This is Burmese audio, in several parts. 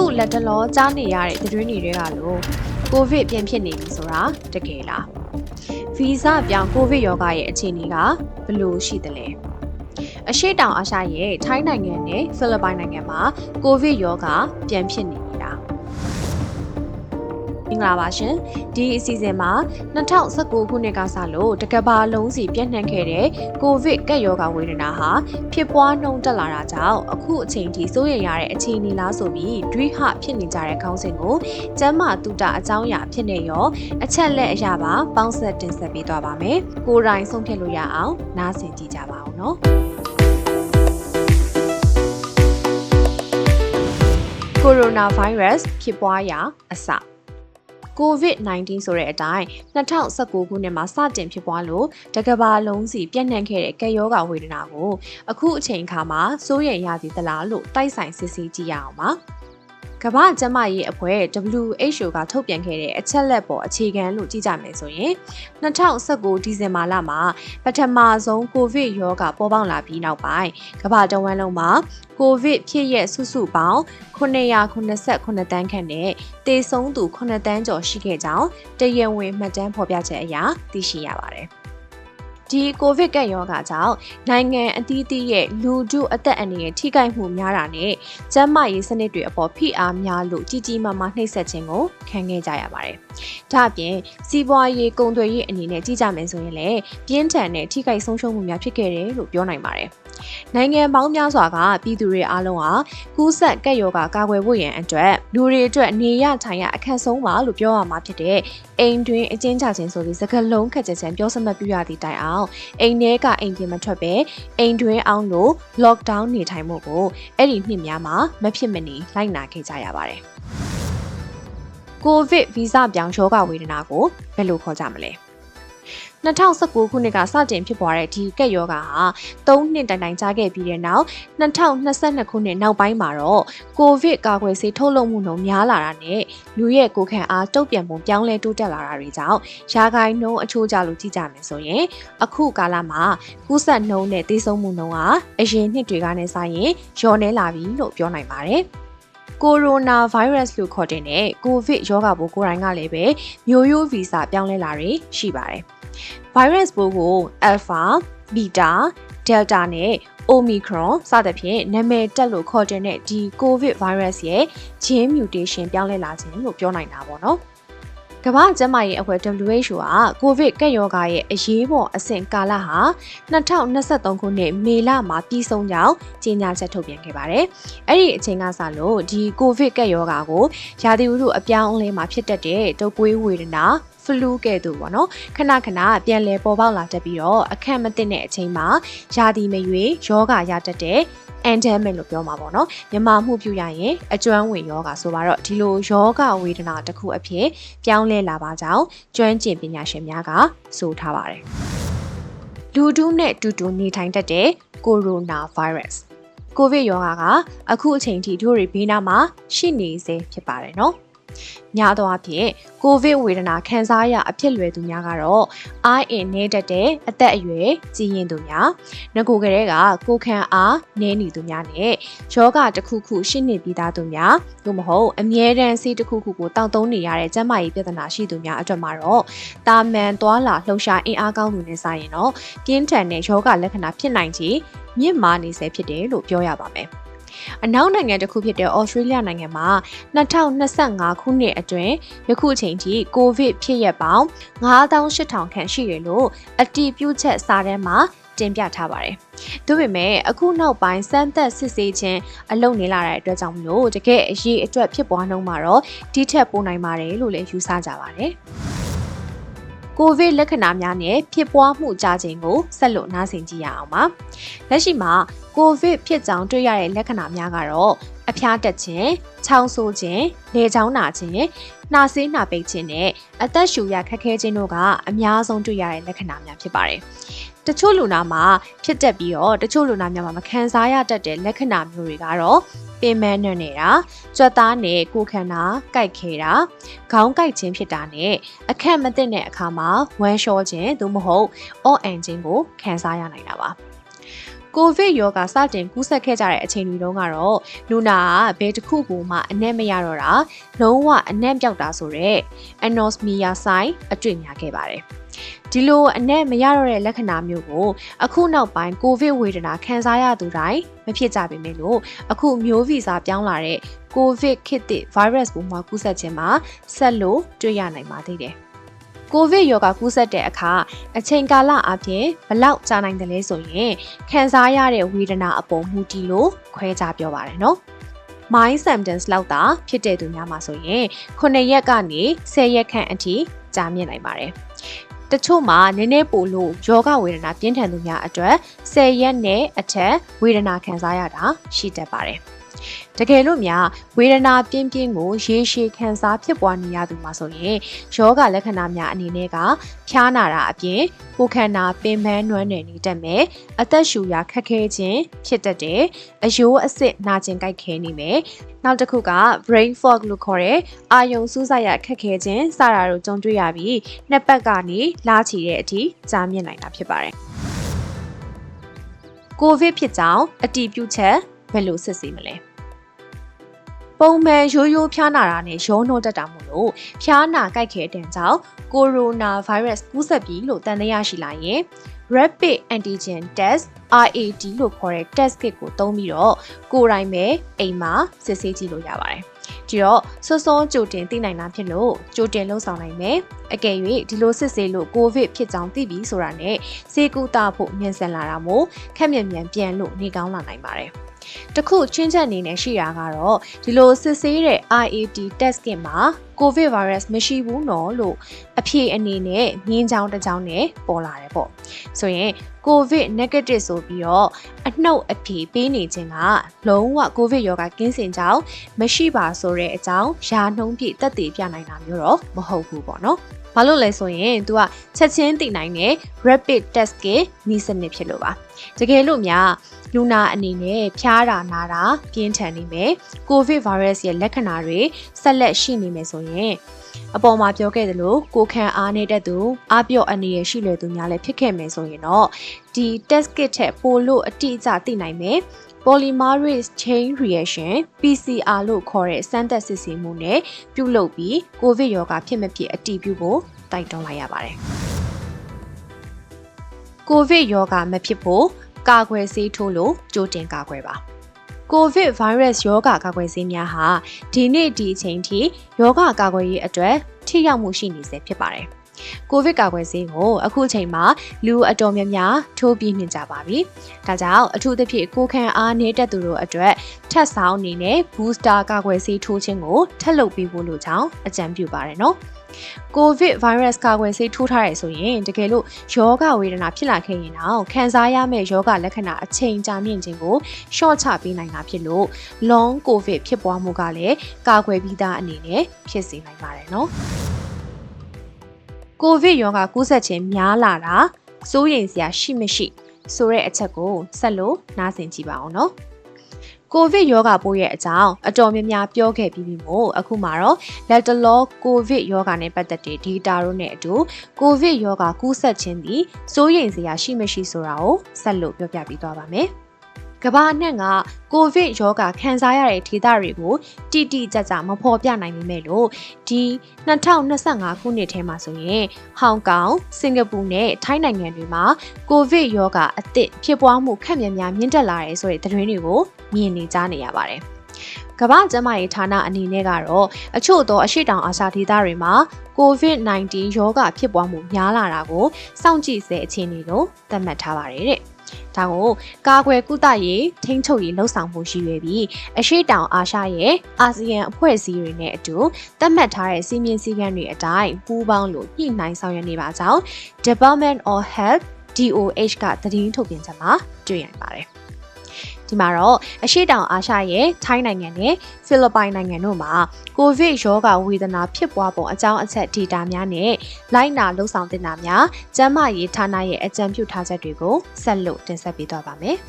အခုလက်တလောကြားနေရတဲ့သတင်းတွေတွေကလို့ကိုဗစ်ပြန်ဖြစ်နေပြီဆိုတာတကယ်လားဗီဇပြောင်းကိုဗစ်ရောဂါရဲ့အခြေအနေကဘယ်လိုရှိသလဲအရှိတောင်အာရှရဲ့ထိုင်းနိုင်ငံနဲ့ဖိလစ်ပိုင်နိုင်ငံမှာကိုဗစ်ရောဂါပြန်ဖြစ်နေပြီလားမ င်္ဂလာပါရှင်ဒီအစီအစဉ်မှာ2019ခုနှစ်ကစလို့တကဘာလုံးစီပြန့်နှံ့ခဲ့တဲ့ကိုဗစ်ကပ်ရောဂါဝေဒနာဟာဖြစ်ပွားနှုန်းတက်လာတာကြောင့်အခုအချိန်ထိစိုးရိမ်ရတဲ့အခြေအနေလားဆိုပြီးဒွိဟဖြစ်နေကြတဲ့ခေါင်းစဉ်ကိုကျမ်းမာတုတအကြောင်းအရာဖြစ်နေရောအချက်လက်အရာပါပေါင်းဆက်တင်ဆက်ပေးသွားပါမယ်ကိုယ်တိုင်ဆုံးဖြတ်လို့ရအောင်နားဆင်ကြည့်ကြပါဦးနော်ကိုရိုနာဗိုင်းရပ်စ်ဖြစ်ပွားရာအစ COVID-19 ဆိုတဲ့အတိုင်း2019ခုနှစ်မှာစတင်ဖြစ်ပွားလို့တကဘာလုံးစီပြန့်နှံ့ခဲ့တဲ့ကက်ယောဂဝေဒနာကိုအခုအချိန်အခါမှာစိုးရိမ်ရသည်သလားလို့တိုက်ဆိုင်စစ်ဆေးကြည့်ရအောင်ပါ။ ကမ္ဘာ့ကျန်းမာရေးအဖွဲ့ WHO ကထုတ်ပြန်ခဲ့တဲ့အချက်လက်ပေါ်အခြေခံလို့ကြည့်ကြမယ်ဆိုရင်2019ဒီဇင်ဘာလမှာပထမဆုံးကိုဗစ်ရောဂါပေါ်ပေါက်လာပြီးနောက်ပိုင်းကမ္ဘာတဝန်းလုံးမှာကိုဗစ်ဖြစ်ရဲ့စုစုပေါင်း989တန်းခန့်နဲ့တေဆုံးသူ9တန်းကျော်ရှိခဲ့ကြောင်းတရဝင်မှတ်တမ်းဖော်ပြချက်အရသိရှိရပါတယ်။ ဒီကိုဗစ်ကပ်ရောဂါကြောင့်နိုင်ငံအသီးသီးရဲ့လူထုအသက်အန္တရာယ်ထိခိုက်မှုများတာနဲ့ကျန်းမာရေးစနစ်တွေအပေါ်ဖိအားများလို့ကြီးကြီးမားမားနှိပ်စက်ခြင်းကိုခံခဲ့ကြရပါတယ်။ဒါ့အပြင်စီးပွားရေးကုန်သွယ်ရေးအနေနဲ့ကြီးကြမယ်ဆိုရင်လည်းပြင်းထန်တဲ့ထိခိုက်ဆုံးရှုံးမှုများဖြစ်ခဲ့တယ်လို့ပြောနိုင်ပါတယ်။နိုင်ငံပေါင်းများစွာကပြည်သူတွေအားလုံးဟာကူးစက်ကပ်ရောဂါကာကွယ်ဖို့ရန်အတွက်လူတွေအတွက်နေရထိုင်ရအခက်ဆုံးပါလို့ပြောရမှာဖြစ်တဲ့အိမ်တွင်အကျဉ်းချခြင်းဆိုပြီးစကားလုံးခက်ကြချင်ပြောစမှတ်ပြရသည့်တိုင်အောင်အိမ်ထဲကအိမ်ပြင်မထွက်ပဲအိမ်တွင်အောင်လို့ lockdown နေထိုင်မှုကိုအဲ့ဒီနှစ်များမှာမဖြစ်မနေလိုက်နာခဲ့ကြရပါတယ် ကိုဗစ်ဗီဇပြောင်းရောဂါဝေဒနာကိုဘယ်လိုခေါ်ကြမလဲ2019ခုနှစ်ကစတင်ဖြစ်ပွားတဲ့ဒီကက်ယောဂါဟာ3နှစ်တိုင်တိုင်ကြာခဲ့ပြီးတဲ့နောက်2022ခုနှစ်နောက်ပိုင်းမှာတော့ကိုဗစ်ကာကွယ်ဆေးထုတ်လုပ်မှုနှုန်းများလာတာနဲ့လူရဲ့ကိုယ်ခံအားတုံ့ပြန်ပုံပြောင်းလဲတိုးတက်လာတာတွေကြောင့်ရာဂိုင်းနှုန်းအချိုးကျလို့ကြည့်ကြမယ်ဆိုရင်အခုကာလမှာကူးစက်နှုန်းနဲ့သေဆုံးမှုနှုန်းဟာအရင်နှစ်တွေကနဲ့စာရင်လျော့နေလာပြီလို့ပြောနိုင်ပါတယ် ကိုရိုနာဗိုင်းရပ်စ်လို့ခေါ်တဲ့ကိုဗစ်ရောဂါပိုးကိုယ်တိုင်ကလည်းပဲမျိုးရိုးဗီဇပြောင်းလဲလာတွေရှိပါတယ်။ virus ပိုးကို alpha, beta, delta နဲ့ omicron စသဖြင့်နာမည်တက်လို့ခေါ်တဲ့ဒီ covid virus ရဲ့ gene mutation ပြောင်းလဲလာခြင်းလို့ပြောနိုင်တာပေါ့နော် ကမ္ဘာ့ကျန်းမာရေးအဖွဲ့ WHO ကကိုဗစ်ကပ်ရောဂါရဲ့အရေးပေါ်အဆင့်ကာလဟာ2023ခုနှစ်မေလမှာပြီးဆုံးကြောင်းကြေညာချက်ထုတ်ပြန်ခဲ့ပါတယ်။အဲ့ဒီအချိန်ကစလို့ဒီကိုဗစ်ကပ်ရောဂါကိုရာသီဥတုအပြောင်းအလဲမှာဖြစ်တတ်တဲ့တုပ်ကွေးဝေဒနာဖလူးကဲ့သို့ပေါ့နော်ခဏခဏပြန်လဲပေါ်ပေါက်လာတတ်ပြီးတော့အခက်မသိတဲ့အချိန်မှာယာဒီမရွေယောဂရတတ်တဲ့ endemic လို့ပြောမှာပေါ့နော်မြန်မာမှုပြုရရင်အကျွမ်းဝင်ယောဂဆိုပါတော့ဒီလိုယောဂဝေဒနာတစ်ခုအဖြစ်ပြောင်းလဲလာပါကြောင်းကျွမ်းကျင်ပညာရှင်များကဆိုထားပါတယ်လူဒုနဲ့တူတူနေထိုင်တတ်တဲ့ကိုရိုနာဗိုင်းရပ်စ်ကိုဗစ်ရောဂါကအခုအချိန်ထိတို့တွေဘေးနားမှာရှိနေစေဖြစ်ပါတယ်နော် များသောအားဖြင့်ကိုဗစ်ဝေဒနာခံစားရအဖြစ်လွယ်သူများကတော့အားအင်နေတတ်တဲ့အသက်အရွယ်ကြီးရင်သူများငကိုကလေးကကိုခံအားနည်းနေသူများနဲ့ယောဂတစ်ခုခုရှိနေပြီးသားသူများသို့မဟုတ်အမြဲတမ်းဆေးတစ်ခုခုကိုတောက်သုံးနေရတဲ့ကျန်းမာရေးပြဿနာရှိသူများအတွက်မှာတော့တာမန်သွာလာလှုပ်ရှားအင်အားကောင်းသူနဲ့ဆိုင်ရင်တော့ပြင်းထန်တဲ့ယောဂလက္ခဏာဖြစ်နိုင်ချေမြင့်မားနေစေဖြစ်တယ်လို့ပြောရပါမယ်။ အနောက်နိုင်ငံတစ်ခုဖြစ်တဲ့ဩစတြေးလျနိုင်ငံမှာ2025ခုနှစ်အတွင်းယခုအချိန်ထိကိုဗစ်ဖြစ်ရပေါင်း9800ခန့်ရှိတယ်လို့အတည်ပြုချက်စာတမ်းမှာတင်ပြထားပါတယ်။ဒါပေမဲ့အခုနောက်ပိုင်းစမ်းသပ်စစ်ဆေးခြင်းအလုပ်နေလာတဲ့အတွက်ကြောင့်မလို့တကယ်အရေးအတွက်ဖြစ်ပွားနှုန်းမှာတော့ဒီထက်ပိုနိုင်ပါတယ်လို့လည်းယူဆကြပါတယ်။ ကိုဗစ်လက္ခဏာများနဲ့ဖြစ်ပွားမှုကြခြင်းကိုဆက်လို့နားဆင်ကြည့်ရအောင်ပါ။လက်ရှိမှာကိုဗစ်ဖြစ်ကြောင်းတွေ့ရတဲ့လက္ခဏာများကတော့အဖျားတက်ခြင်း၊ချောင်းဆိုးခြင်း၊လေချောင်းနာခြင်း၊နှာစေးနှာပိတ်ခြင်းနဲ့အသက်ရှူရခက်ခဲခြင်းတို့ကအများဆုံးတွေ့ရတဲ့လက္ခဏာများဖြစ်ပါတယ်။ တချို့လူနာမှာဖြစ်တတ်ပြီးတော့တချို့လူနာများမှာမခံစားရတတ်တဲ့လက္ခဏာမျိုးတွေကတော့ပင်မနှံ့နေတာကြွက်သားနဲ့ကိုခန္ဓာကြိုက်ခဲတာခေါင်းကြိုက်ခြင်းဖြစ်တာနဲ့အခက်မသိတဲ့အခါမှာဝမ်းလျှောခြင်းသို့မဟုတ်အော့အန်ခြင်းကိုခံစားရနိုင်တာပါကိုဗစ်ရောဂါစတင်ကူးစက်ခဲ့ကြတဲ့အချိန်တွေတုန်းကတော့လူနာကဘယ်တစ်ခုကိုမှအနက်မရတော့တာလုံးဝအနက်ပြောက်တာဆိုတော့ anosmia sign အတွေ့များခဲ့ပါတယ် ဒီလိုအနက်မရတော့တဲ့လက္ခဏာမျိုးကိုအခုနောက်ပိုင်းကိုဗစ်ဝေဒနာခံစားရသူတိုင်းမဖြစ်ကြပေမဲ့လို့အခုမျိုးဗီဇပြောင်းလာတဲ့ကိုဗစ်ခေတ်သစ် virus ပိုးမှာကူးစက်ခြင်းမှာဆက်လို့တွေ့ရနိုင်ပါသေးတယ်။ကိုဗစ်ရောဂါကူးစက်တဲ့အခါအချိန်ကာလအပြင်ဘလောက်ကြာနိုင်တယ်လဲဆိုရင်ခံစားရတဲ့ဝေဒနာအပေါ်မူတည်လို့ခွဲခြားပြောပါတယ်နော်။ mind symptoms လောက်တာဖြစ်တဲ့သူများမှာဆိုရင်9ရက်ကနေ10ရက်ခန့်အထိကြာမြင့်နိုင်ပါတယ်။ တချို့မှာနည်းနည်းပိုလို့ယောဂဝေဒနာပြင်းထန်သူများအတွက်10ရက်နဲ့အထက်ဝေဒနာခံစားရတာရှိတတ်ပါတယ်။ တကယ်လို့များဝေဒနာပြင်းပြင်းကိုရေရှည်ခံစားဖြစ်ပွားနေရသူမှာဆိုရင်ယောဂလက္ခဏာများအနေနဲ့ကဖျားနာတာအပြင်ကိုယ်ခန္ဓာပင်ပန်းနွမ်းနယ်နေတတ်မယ်အသက်ရှူရာခက်ခဲခြင်းဖြစ်တတ်တယ်အယိုးအစ်စ်နာကျင်ကြိုက်ခဲနေမယ်နောက်တစ်ခုက brain fog လို့ခေါ်တဲ့အာယုံစူးစိုက်ရခက်ခဲခြင်းစတာတို့ကြုံတွေ့ရပြီးနှစ်ပတ်ကနေလာချီတဲ့အထိကြာမြင့်နိုင်တာဖြစ်ပါတယ်ကိုဗစ်ဖြစ်ကြောင်းအတီးပြုချက် ဘယ်လိုစစ်ဆေးမလဲပုံမှန်ရိုးရိုးဖျားနာတာနဲ့ရောနှောတတ်တာမို့လို့ဖျားနာကြိုက်ခဲတဲ့ကြောင့်ကိုရိုနာဗိုင်းရပ်စ်ကူးစက်ပြီလို့တန်တရားရှိလာရင် rapid antigen test RAT လို့ခေါ်တဲ့ test kit ကိုသုံးပြီးတော့ကိုယ်တိုင်ပဲအိမ်မှာစစ်ဆေးကြည့်လို့ရပါတယ်။ဒီတော့စောစောကြိုတင်သိနိုင်တာဖြစ်လို့ကြိုတင်လှုပ်ဆောင်နိုင်မယ်။အကယ်၍ဒီလိုစစ်ဆေးလို့ကိုဗစ်ဖြစ်ကြောင်းသိပြီဆိုတာနဲ့စေကူတာဖို့မြန်ဆန်လာတာမို့ခက်မြန်မြန်ပြန်လို့နေကောင်းလာနိုင်ပါတယ်။ တခုချင်းချက်အနေနဲ့ရှိတာကတော့ဒီလိုစစ်ဆေးတဲ့ IAT test kit မှာ COVID virus မရှိဘူးနော်လို့အဖြေအနေနဲ့ငင်းချောင်းတစ်ချောင်းနဲ့ပေါ်လာတယ်ပေါ့ဆိုရင် COVID negative ဆိုပြီးတော့အနှုတ်အဖြေပေးနေခြင်းကလုံးဝ COVID ရောဂါကင်းစင်ကြောင်းမရှိပါဆိုတဲ့အကြောင်းယာနှုံးပြည့်တက်တည်ပြနိုင်တာမျိုးတော့မဟုတ်ဘူးပေါ့နော် ဘာလို့လဲဆိုရင် तू ကချက်ချင်းသိနိုင်တဲ့ rapid test kit နီးစနစ်ဖြစ်လို့ပါတကယ်လို့များလူနာအနေနဲ့ဖျားတာနာတာပြင်းထန်နေမယ်ကိုဗစ်ဗိုင်းရပ်စ်ရဲ့လက္ခဏာတွေဆက်လက်ရှိနေမယ်ဆိုရင်အပေါ်မှာပြောခဲ့သလိုကိုခံအားနေတဲ့သူအပြော့အနေရရှိလွယ်သူများလည်းဖြစ်ခဲ့မယ်ဆိုရင်တော့ဒီ test kit ထက်ပိုလို့အတိအကျသိနိုင်မယ် polymerase chain reaction PCR လို့ခေါ်တဲ့စမ်းသပ်စစ်ဆေးမှုနဲ့ပြုလုပ်ပြီးကိုဗစ်ရောဂါဖြစ်မဖြစ်အတည်ပြုဖို့တိုက်တွန်းလိုက်ရပါတယ်။ကိုဗစ်ရောဂါမဖြစ်ဖို့ကာကွယ်ဆေးထိုးလို့ကြိုတင်ကာကွယ်ပါကိုဗစ်ဗိုင်းရပ်စ်ရောဂါကာကွယ်ဆေးများဟာဒီနေ့ဒီအချိန်ထိရောဂါကာကွယ်ရေးအတွက်ထိရောက်မှုရှိနေစေဖြစ်ပါတယ်။ ကိုဗစ်ကာကွယ်ဆေးကိုအခုချိန်မှာလူအတော်များများထိုးပြီးနေကြပါပြီ။ဒါကြောင့်အထူးသဖြင့်ကိုခံအားနည်းတဲ့သူတို့အတွက်ထပ်ဆောင်အနေနဲ့ booster ကာကွယ်ဆေးထိုးခြင်းကိုထပ်လုပ်ပေးဖို့လိုကြောင်းအကြံပြုပါရနော်။ကိုဗစ်ဗိုင်းရပ်စ်ကာကွယ်ဆေးထိုးထားရဆိုရင်တကယ်လို့ယောဂဝေဒနာဖြစ်လာခဲ့ရင်တော့ခံစားရမယ့်ယောဂလက္ခဏာအချိန်ကြာမြင့်ခြင်းကိုရှော့ချပေးနိုင်တာဖြစ်လို့ long covid ဖြစ်ပွားမှုကလည်းကာကွယ်ပြီးသားအနေနဲ့ဖြစ်စေနိုင်ပါတယ်နော် ကိုဗစ်ရောဂါကူးစက်ခြင်းများလာတာစိုးရိမ်စရာရှိမရှိဆိုတဲ့အချက်ကိုဆက်လို့နားဆင်ကြည့်ပါအောင်နော်ကိုဗစ်ရောဂါပိုးရဲ့အကြောင်းအတော်များများပြောခဲ့ပြီးပြီမို့အခုမှတော့လက်တလောကိုဗစ်ရောဂါနဲ့ပတ်သက်တဲ့ data တို့နဲ့အတူကိုဗစ်ရောဂါကူးစက်ခြင်းဒီစိုးရိမ်စရာရှိမရှိဆိုတာကိုဆက်လို့ပြောပြပေးသွားပါမယ်။ ကမ္ဘာအနှံ့ကကိုဗစ်ရောဂါခံစားရတဲ့ဒေသတွေကိုတိတိကျကျမဖော်ပြနိုင်ပေမဲ့လို့ဒီ2025ခုနှစ်ထဲမှာဆိုရင်ဟောင်ကောင်၊စင်ကာပူနဲ့ထိုင်းနိုင်ငံတွေမှာကိုဗစ်ရောဂါအသစ်ဖြစ်ပွားမှုခက်မြန်များမြင့်တက်လာတယ်ဆိုတဲ့သတင်းတွေကိုမြင်နေကြနေရပါတယ်။ကမ္ဘာ့ကျန်းမာရေးဌာနအနေနဲ့ကတော့အချို့သောအရှိတောင်အာရှဒေသတွေမှာ COVID-19 ရောဂါဖြစ်ပွားမှုများလာတာကိုစောင့်ကြည့်စေအခြေအနေလို့သတ်မှတ်ထားပါတယ်တဲ့။ ဒါကိုကာကွယ်ကုသရေးထိန်းချုပ်ရေးလှုပ်ဆောင်မှုရှိရပြီးအရှိတောင်အာရှရဲ့အာဆီယံအဖွဲ့အစည်းတွေနဲ့အတူသတ်မှတ်ထားတဲ့စီမင်းစည်းကမ်းတွေအတိုင်းပူးပေါင်းလို့ညှိနှိုင်းဆောင်ရွက်နေပါကြောင်း Department of Health DOH ကသတင်းထုတ်ပြန်ချက်မှာတွေ့ရပါတယ်။ ဒီမှာတော့အရှိတောင်အာရှရဲ့ထိုင်းနိုင်ငံနဲ့ဖိလစ်ပိုင်နိုင်ငံတို့မှာကိုဗစ်ရောဂါဝေဒနာဖြစ်ပွားပုံအကြောင်းအချက်ဒေတာများနဲ့လိုက်နာလှုပ်ဆောင်တင်တာများကျန်းမာရေးဌာနရဲ့အကြံပြုထားချက်တွေကိုဆက်လို့တင်ဆက်ပေးသွားပါမယ်။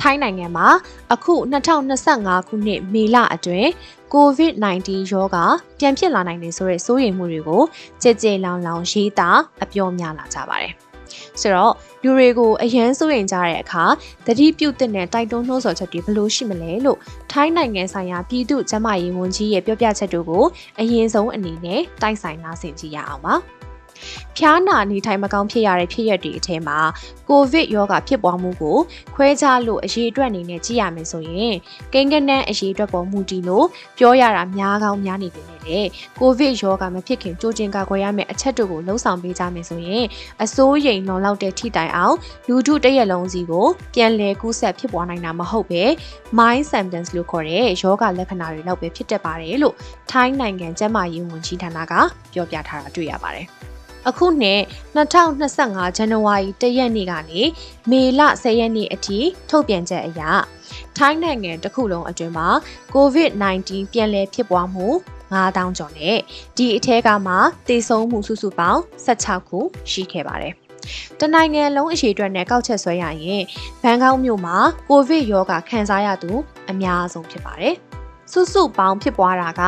ထိုင်းနိုင်ငံမှာအခု2025ခုနှစ်မေလအတွင်း COVID-19 ရောဂါပြန်ဖြစ်လာနိုင်တယ်ဆိုတဲ့စိုးရိမ်မှုတွေကိုကြည်ကြည်လောင်လောင်ရေးသားအပြောများလာကြပါတယ်။ ဆိုတော့လူတွေကိုအရန်စိုးရင်ကြတဲ့အခါသတိပြုတဲ့နဲ့တိုက်တွန်းနှိုးဆော်ချက်တွေဘယ်လိုရှိမလဲလို့ထိုင်းနိုင်ငံဆိုင်ရာပြည်သူ့ကျန်းမာရေးဝန်ကြီးရဲ့ပြောပြချက်တို့ကိုအရင်ဆုံးအနေနဲ့တိုက်ဆိုင်နားဆင်ကြည့်ရအောင်ပါ။ ဖျားနာနေထိုင်မကောင်းဖြစ်ရတဲ့ဖြစ်ရပ်တွေအထဲမှာကိုဗစ်ရောဂါဖြစ်ပွားမှုကိုခွဲခြားလို့အရေးအတွက်အနေနဲ့ကြည့်ရမယ်ဆိုရင်ကိန်းကနန်းအရေးအတွက်ပေါ်မူတည်လို့ပြောရတာများကောင်းများနေပြီလေကိုဗစ်ရောဂါမဖြစ်ခင်ကြိုတင်ကာကွယ်ရမယ့်အချက်တို့ကိုလှုံ့ဆော်ပေးကြမယ်ဆိုရင်အစိုးရိမ်လွန်လောက်တဲ့ထိတိုင်အောင်လူထုတရက်လုံးစီကိုပြန်လည်ကူးစက်ဖြစ်ပွားနိုင်တာမဟုတ်ပဲ mind symptoms လို့ခေါ်တဲ့ယောဂလက္ခဏာတွေလောက်ပဲဖြစ်တတ်ပါတယ်လို့ထိုင်းနိုင်ငံကျန်းမာရေးဝန်ကြီးဌာနကပြောပြထားတာတွေ့ရပါတယ်။ အခုနှစ်2025ဇန်နဝါရီ1ရက်နေ့ကနေမေလ10ရက်နေ့အထိထုတ်ပြန်ချက်အရထိုင်းနိုင်ငံတစ်ခုလုံးအတွင်းမှာ COVID-19 ပြန်လည်ဖြစ်ပွားမှု9000ကျော်နဲ့ဒီအထက်ကမှသေဆုံးမှုစုစုပေါင်း16ခုရှိခဲ့ပါတယ်။တနိုင်ငံလုံးအရေးအတွက်နဲ့ကောက်ချက်ဆွဲရရင်ဘန်ကောက်မြို့မှာကိုဗစ်ရောဂါခံစားရသူအများဆုံးဖြစ်ပါတယ်။စုစုပေါင်းဖြစ်ပွားတာက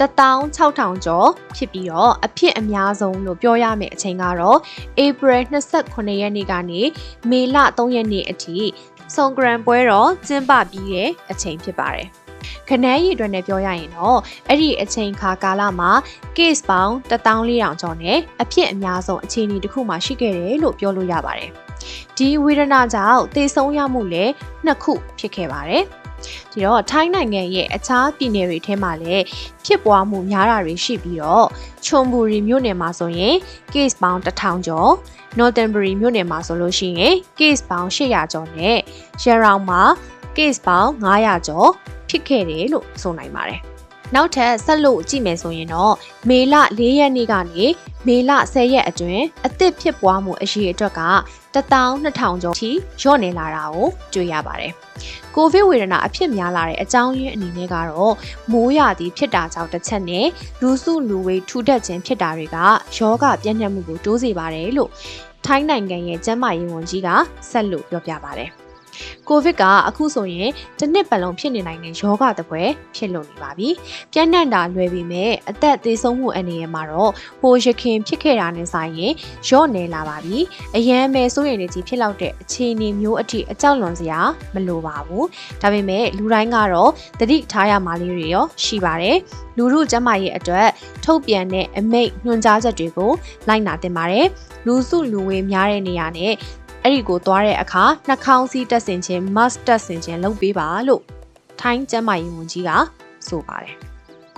16000ကျော်ဖြစ်ပြီးတော့အဖြစ်အများဆုံးလို့ပြောရမယ့်အချိန်ကတော့ April 28ရက်နေ့ကနေမေလ3ရက်နေ့အထိစုံဂရန်ပွဲတော်ကျင်းပပြီးရဲ့အချိန်ဖြစ်ပါတယ်ခနန်းရည်အတွက်နဲ့ပြောရရင်တော့အဲ့ဒီအချိန်ခါကာလမှာ case ပေါင်း14000ကျော်နဲ့အဖြစ်အများဆုံးအခြေအနေတစ်ခုမှရှိခဲ့တယ်လို့ပြောလို့ရပါတယ်။ ဒီဝေဒနာကြောင့်သေဆုံးရမှုလည်းနှစ်ခုဖြစ်ခဲ့ပါတယ်။ဒီတော့ထိုင်းနိုင်ငံရဲ့အခြားပြည်နယ်တွေထဲမှာလည်းဖြစ်ပွားမှုများတာတွေရှိပြီးတော့ချွန်ဘူရီမြို့နယ်မှာဆိုရင် case ပေါင်း1000ကျော် Northern Bury မြို့နယ်မှာဆိုလို့ရှိရင် case ပေါင်း800ကျော်နဲ့ရရောင်မှာ case ပေါင်း900ကျော်ဖြစ်ခဲ့တယ်လို့ဆိုနိုင်ပါတယ်နောက်ထပ်ဆက်လို့ကြည့်မယ်ဆိုရင်တော့မေလ၄ရက်နေ့ကနေ မေလ10ရက်အတွင်းအသစ်ဖြစ်ပွားမှုအရေးအတွက်က12000ကျော်ထိလျော့နေလာတာကိုတွေ့ရပါတယ်။ကိုဗစ်ဝေဒနာအဖြစ်များလာတဲ့အကြောင်းရင်းအနေနဲ့ကတော့မိုးရာသီဖြစ်တာကြောင့်တစ်ချက်နဲ့လူစုလူဝေးထူထပ်ခြင်းဖြစ်တာတွေကယောဂပြန့်နှံ့မှုကိုတိုးစေပါတယ်လို့ထိုင်းနိုင်ငံရဲ့ကျန်းမာရေးဝန်ကြီးကဆက်လို့ပြောပြပါတယ်။ ကိုဗစ်ကအခုဆိုရင်တစ်နှစ်ပတ်လုံးဖြစ်နေနိုင်တဲ့ယောဂတပွဲဖြစ်လို့နေပါပြီ။ပြန့်နှံ့တာလွယ်ပေမဲ့အသက်သေးဆုံးမှုအနေနဲ့မှာတော့ဟိုရခင်ဖြစ်ခဲ့တာနဲ့ဆိုင်ရင်ရော့နေလာပါပြီ။အရန်ပဲစိုးရိမ်နေကြီးဖြစ်လောက်တဲ့အခြေအနေမျိုးအထိအကြောက်လွန်စရာမလိုပါဘူး။ဒါပေမဲ့လူတိုင်းကတော့တတိထားရမှလေးတွေရောရှိပါတယ်။လူမှုကျန်းမာရေးအတွက်ထုတ်ပြန်တဲ့အမိန့်ညွှန်ကြားချက်တွေကိုလိုက်နာတင်ပါတယ်။လူစုလူဝေးများတဲ့နေရာနဲ့ အဲ့ဒီကိုသွားတဲ့အခါနှာခေါင်းစည်းတက်ဆင်ခြင်း mask တက်ဆင်ခြင်းလုပ်ပေးပါလို့ထိုင်းကျန်းမာရေးဝန်ကြီးကဆိုပါတယ်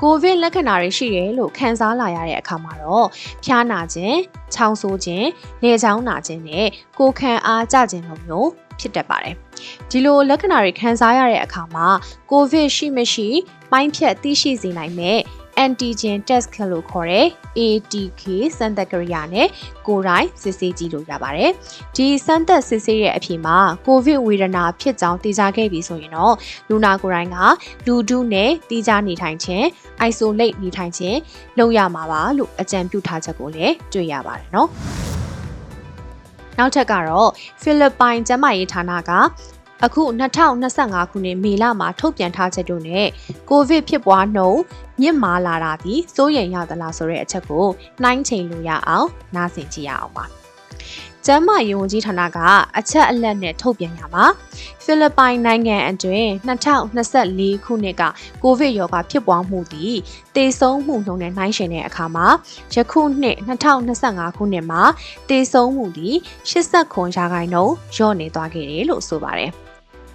ကိုဗစ်လက္ခဏာတွေရှိတယ်လို့ခံစားလာရတဲ့အခါမှာတော့ဖျားနာခြင်း၊ချောင်းဆိုးခြင်း၊နေချောင်းနာခြင်းနဲ့ကိုယ်ခံအားကျခြင်းလိုမျိုးဖြစ်တတ်ပါတယ်။ဒီလိုလက္ခဏာတွေခံစားရတဲ့အခါမှာကိုဗစ်ရှိမရှိပိုင်းဖြတ်သိရှိစေနိုင်မဲ့ antigen test kit လို့ခေါ်တဲ့ ATK စမ်းသပ်ကိရိယာနဲ့ကိုယ်တိုင်စစ်ဆေးကြည့်လို့ရပါတယ်။ဒီစမ်းသပ်စစ်ဆေးရဲ့အဖြစ်မှာကိုဗစ်ဝေဒနာဖြစ်ကြောင်းသိကြခဲ့ပြီဆိုရင်တော့လူနာကိုယ်တိုင်ကလူဒုနဲ့တိကျနေထိုင်ခြင်း isolate နေထိုင်ခြင်းလုပ်ရမှာပါလို့အကြံပြုထားချက်ကိုလည်းတွေ့ရပါတယ်နော်။နောက်ထပ်ကတော့ဖိလစ်ပိုင်ကျန်းမာရေးဌာနက အခု2025ခုနှစ်မေလမှာထုတ်ပြန်ထားချက်တို့နဲ့ကိုဗစ်ဖြစ်ပွားနှုန်းမြင့်မားလာတာဒီစိုးရိမ်ရသလားဆိုတဲ့အချက်ကိုနှိုင်းချိန်လို့ရအောင်နားဆင်ကြည့်ရအောင်ပါ။ကျန်းမာရေးဝန်ကြီးဌာနကအချက်အလက်နဲ့ထုတ်ပြန်ရမှာဖိလစ်ပိုင်နိုင်ငံအတွင်း2024ခုနှစ်ကကိုဗစ်ရောဂါဖြစ်ပွားမှုသည်သေဆုံးမှုနှုန်းနဲ့နှိုင်းယှဉ်တဲ့အခါမှာယခုနှစ်2025ခုနှစ်မှာသေဆုံးမှုသည်89ရာခိုင်နှုန်းလျော့နေသွားခဲ့တယ်လို့ဆိုပါတယ်။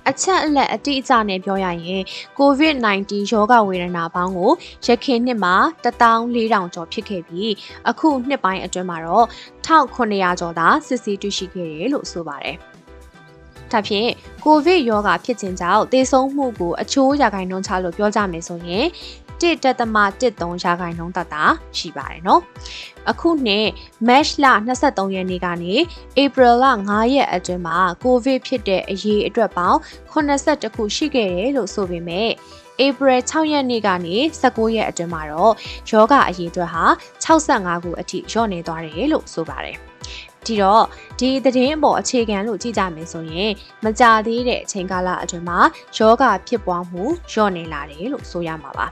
အချက်အလက်အတိအကျနဲ့ပြောရရင် COVID-19 ရောဂါဝေဒနာပေါင်းကိုရခင်နှစ်မှာ14000ကျော်ဖြစ်ခဲ့ပြီးအခုနှစ်ပိုင်းအတွင်းမှာတော့1900ကျော်သာစစ်ဆေးတွေ့ရှိခဲ့တယ်လို့ဆိုပါတယ်။ဒါဖြင့်ကိုဗစ်ရောဂါဖြစ်ခြင်းကြောင့်သေဆုံးမှုကိုအချိုးရာခိုင်နှုန်းချလို့ပြောကြမယ်ဆိုရင် 1.13ရာခိုင်နှုန်းသက်သာရှိပါတယ်နော်အခုနှစ် March လ23ရက်နေ့ကနေ April လ9ရက်အတွင်းမှာကိုဗစ်ဖြစ်တဲ့အရေးအတွက်ပေါင်း82ခုရှိခဲ့တယ်လို့ဆိုပေမဲ့ April 6ရက်နေ့ကနေ19ရက်အတွင်းမှာတော့ယောဂအရေးအတွက်ဟာ65ခုအထိလျော့နေသွားတယ်လို့ဆိုပါတယ်ဒီတော့ဒီသတင်းအပေါ်အခြေခံလို့ကြည့်ကြမယ်ဆိုရင်မကြသေးတဲ့အချိန်ကာလအတွင်းမှာယောဂဖြစ်ပွားမှုလျော့နေလာတယ်လို့ဆိုရမှာပါ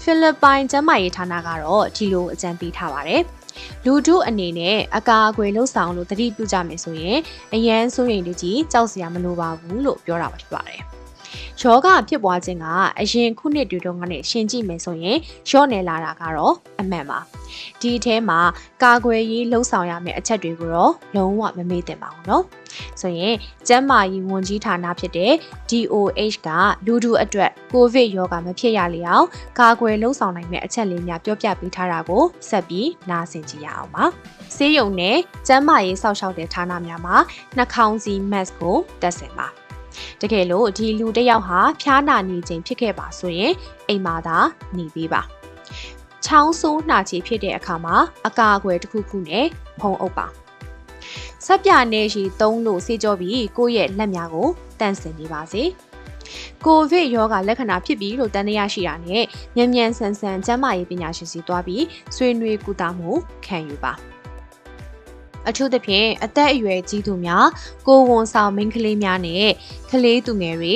ဖိလစ်ပိုင်ကျန်းမာရေးဌာနကတော့ဒီလိုအကြံပေးထားပါတယ်လူတို့အနေနဲ့အကာအကွယ်လှုပ်ဆောင်လို့တတိပြုကြမယ်ဆိုရင်အရန်စိုးရိမ်တကြီးကြောက်စရာမလိုပါဘူးလို့ပြောတာပါဖြစ်ပါတယ်။ယောဂဖြစ်ပွားခြင်းကအရင်ခုနှစ်တွေတုန်းကနဲ့ရှင်ကြည့်မယ်ဆိုရင်ရော့နေလာတာကတော့အမှန်ပါ။ ဒီအထဲမှာကာကွယ်ရေးလှုပ်ဆောင်ရမယ့်အချက်တွေကိုတော့လုံးဝမမေ့သင့်ပါဘူးနော်။ဆိုရင်ကျန်းမာရေးဝန်ကြီးဌာနဖြစ်တဲ့ DOH ကလူထုအတွက်ကိုဗစ်ရောဂါမဖြစ်ရလေအောင်ကာကွယ်လှုပ်ဆောင်နိုင်မယ့်အချက်လေးများပြောပြပေးထားတာကိုဆက်ပြီးနားဆင်ကြည့်ရအောင်ပါ။ဆေးရုံနဲ့ကျန်းမာရေးစောင့်ရှောက်တဲ့ဌာနများမှာနှာခေါင်းစည်း mask ကိုတပ်ဆင်ပါ။တကယ်လို့ဒီလူတစ်ယောက်ဟာဖျားနာနေခြင်းဖြစ်ခဲ့ပါဆိုရင်အိမ်မှာသာနေပေးပါ။ ချောင်းဆိုးနှာချေဖြစ်တဲ့အခါမှာအကာအကွယ်တစ်ခုခုနဲ့ဖုံးအုပ်ပါ။ဆက်ပြနေရှိသုံးလို့စေကြောပြီးကိုယ့်ရဲ့လက်များကိုတန့်စင်နေပါစေ။ကိုဗစ်ရောဂါလက္ခဏာဖြစ်ပြီးလို့တန်တရားရှိတာနဲ့မြန်မြန်ဆန်ဆန်ကျန်းမာရေးပညာရှင်စီသွားပြီးဆွေးနွေးကုသမှုခံယူပါအထူးသဖြင့်အသက်အရွယ်ကြီးသူများကိုဝန်ဆောင်မိန်းကလေးများနဲ့ကလေးသူငယ်တွေ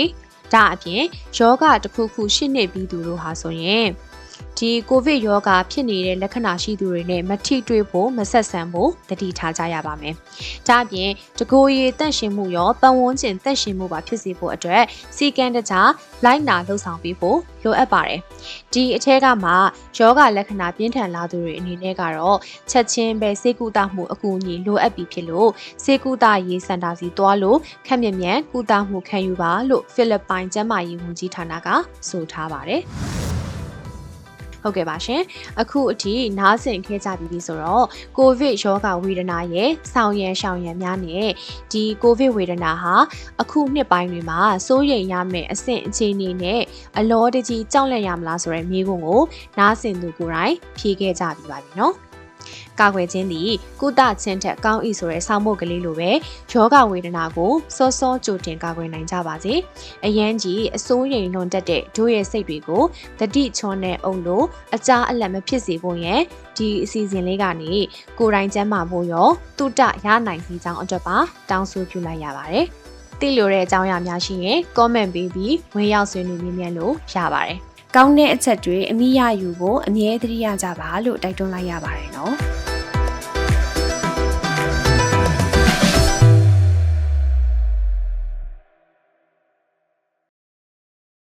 ဒါအပြင်ယောဂတစ်ခုခုရှင်းနေပြီးသူတို့ဟာဆိုရင် ဒီကိုဗစ်ရောဂါဖြစ်နေတဲ့လက္ခဏာရှိသူတွေနဲ့မထိတွေ့ဖို့မဆက်ဆံဖို့တတိထားကြရပါမယ်။ဒါအပြင်တကိုယ်ရည်တန့်ရှင်းမှုရောပတ်ဝန်းကျင်တန့်ရှင်းမှုပါဖြစ်စေဖို့အတွက်စီကံတကြားလိုက်နာလှုပ်ဆောင်ပေးဖို့လိုအပ်ပါတယ်။ဒီအထက်ကမှယောဂလက္ခဏာပြင်းထန်လာသူတွေအနေနဲ့ကတော့ချက်ချင်းပဲစေကူတာမှုအကူအညီလိုအပ်ပြီးဖြစ်လို့စေကူတာရေးစင်တာစီတွားလို့ခက်မြက်မြန်ကူတာမှုခံယူပါလို့ဖိလစ်ပိုင်ကျန်းမာရေးဝန်ကြီးဌာနကဆိုထားပါတယ်။ ဟုတ်ကဲ့ပါရှင်အခုအထိနားဆင်ခဲ့ကြပြီးပြီဆိုတော့ကိုဗစ်ရောဂါဝေဒနာရဲ့ဆောင်ရန်ရှောင်ရန်များနဲ့ဒီကိုဗစ်ဝေဒနာဟာအခုနှစ်ပိုင်းတွေမှာစိုးရိမ်ရမယ့်အဆင့်အခြေအနေနဲ့အလောတကြီးကြောက်လန့်ရမလားဆိုတဲ့မေးခွန်းကိုနားဆင်သူကိုယ်တိုင်ဖြေခဲ့ကြပြီးပါပြီနော် ကာကွယ်ခြင်းသည်ကုသခြင်းထက်ကောင်း၏ဆိုတဲ့ဆောင်းမုတ်ကလေးလိုပဲယောဂဝေဒနာကိုစောစောကြိုတင်ကာကွယ်နိုင်ကြပါစေ။အရန်ကြီးအစိုးရိမ်လွန်တက်တဲ့တို့ရဲ့စိတ်တွေကိုတတိချွန်တဲ့အုံလို့အကြအလက်မဖြစ်စေဖို့ရန်ဒီအစီအစဉ်လေးကနေကိုယ်တိုင်ကျန်းမာဖို့ရောတုတရနိုင်စီကြောင်းအတွက်ပါတောင်းဆိုပြုလိုက်ရပါတယ်။သိလိုတဲ့အကြောင်းအရာများရှိရင် comment ပေးပြီးဝင်ရောက်ဆွေးနွေးမြင်းမြန်းလို့ရပါတယ်။ ကောင်းတဲ့အချက်တွေအမိရယူဖို့အမြဲတမ်းရကြပါလို့တိုက်တွန်းလိုက်ရပါတယ်နော်